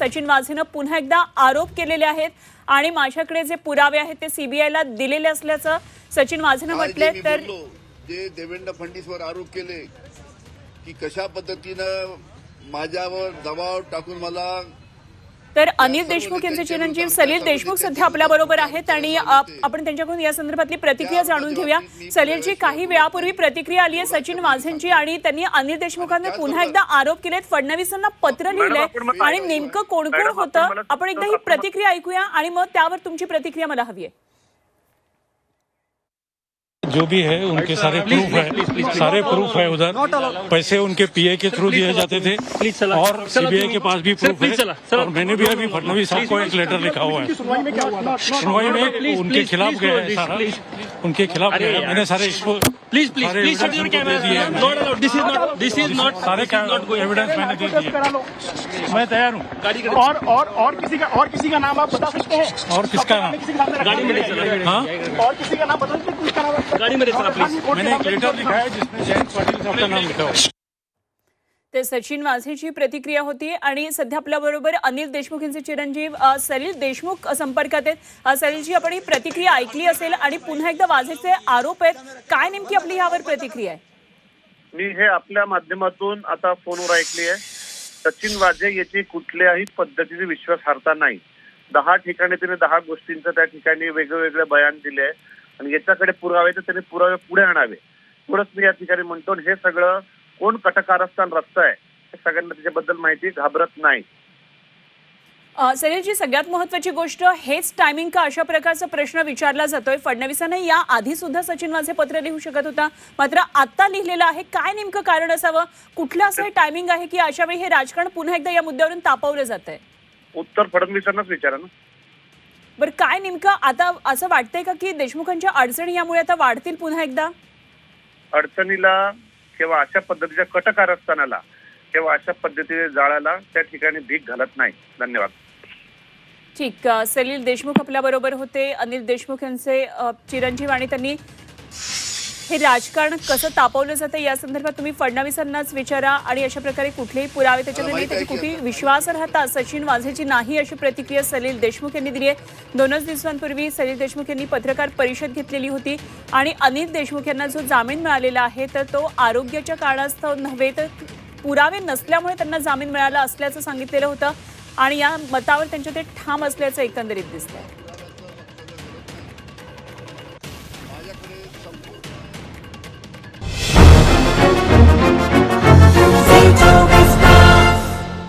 सचिन वाझेनं पुन्हा एकदा आरोप केलेले आहेत आणि माझ्याकडे जे पुरावे आहेत ते सीबीआयला दिलेले असल्याचं सचिन वाझेनं काल जे म्हटलंय मी तर जे देवेंद्र फडणवीसवर आरोप केले की कशा पद्धतीनं माझ्यावर दबाव टाकून मला तर अनिल देशमुख यांचे चिरंजीव सलील देशमुख सध्या आपल्या बरोबर आहेत आणि आपण त्यांच्याकडून या संदर्भातली प्रतिक्रिया जाणून घेऊया. सलीलची काही वेळापूर्वी प्रतिक्रिया आली आहे सचिन वाझेंची आणि त्यांनी अनिल देशमुखांना पुन्हा एकदा आरोप केलेत. फडणवीसांना पत्र लिहिलंय आणि नेमकं कोण कोण होतं? आपण एकदा ही प्रतिक्रिया ऐकूया आणि मग त्यावर तुमची प्रतिक्रिया मला हवी आहे. जो भी है उनके सारे प्रूफ है। सारे प्रूफ है उधर। पैसे उनके पीए के थ्रू दिए जाते थे। और सीबीआई के पास भी प्रूफ है। और मैंने भी अभी फडनवीस साहब को एक लेटर लिखा हुआ है। सुनवाई में उनके खिलाफ गया है सारा। उनके खिलाफ गया मैंने सारे please please please shut your camera not allowed this is not this is not सारे एविडेंस मैंने दे दिए मैं तैयार हूँ। और और और किसी का और किसी का नाम आप बता सकते हैं? और किसका नाम? गाड़ी में हाँ। और किसी का नाम बता सकते हैं? गाड़ी में मैंने एक लेटर लिखा है जिसमें जयंत पाटिल साहब का नाम लिखा है। ते सचिन वाझेची प्रतिक्रिया होती आणि सध्या आपल्याबरोबर अनिल देशमुख यांचे चिरंजीव सलील देशमुख संपर्कात आहेत. सलीलजी आपण ही प्रतिक्रिया ऐकली असेल आणि पुन्हा एकदा वाझेचे आरोप आहेत. काय नेमकी आपली यावर प्रतिक्रिया आहे? मी हे आपल्या माध्यमातून आता फोनवर ऐकली आहे. सचिन वाझे याची कुठल्याही पद्धतीने विश्वासार्हता नाही. दहा ठिकाणी तिने दहा गोष्टींचं त्या ठिकाणी वेगवेगळे बयान दिले आहे. आणि याच्याकडे पुरावे तर त्यांनी पुरावे पुढे आणावे. एवढंच मी या ठिकाणी म्हणतो हे सगळं कोण कटकारस्थान आहे सगळ्यांना त्याच्याबद्दल माहिती घाबरत नाही. अ, सलीलजी सगळ्यात महत्वाची गोष्ट हेच टायमिंग का अशा प्रकारचा प्रश्न विचारला जातोय? फडणवीसांना या आधी सुद्धा सचिन वाझे पत्र लिहू शकत होता. मात्र आता लिहिलेलं आहे काय नेमकं कारण असावं? कुठलं असं हे टायमिंग आहे की अशा वेळी हे राजकारण पुन्हा एकदा या मुद्द्यावरून तापवलं जात आहे उत्तर फडणवीसांनाच विचारा ना. बरं काय नेमकं? आता असं वाटतंय का की देशमुखांच्या अडचणी यामुळे आता वाढतील पुन्हा एकदा? अडचणीला किंवा अशा पद्धतीच्या कटकारस्थानाला किंवा अशा पद्धतीने जाळाला त्या ठिकाणी भीक घालत नाही. धन्यवाद. ठीक सलील देशमुख आपल्याबरोबर होते. अनिल देशमुख यांचे चिरंजीव आणि त्यांनी हे राजकारण कसं तापवलं जातं या संदर्भात तुम्ही फडणवीसांनाच विचारा आणि अशा प्रकारे कुठलेही पुरावे त्याच्यामध्ये नाही त्याची कुठली विश्वासार्हता सचिन वाझेची नाही अशी प्रतिक्रिया सलील देशमुख यांनी दिली आहे. दोनच दिवसांपूर्वी सलील देशमुख यांनी पत्रकार परिषद घेतलेली होती आणि अनिल देशमुख यांना जो जामीन मिळालेला आहे तर तो आरोग्याच्या कारणास्तव नव्हे तर पुरावे नसल्यामुळे त्यांना जामीन मिळाला असल्याचं सांगितलेलं होतं आणि या मतावर त्यांच्या ते ठाम असल्याचं एकंदरीत दिसतंय.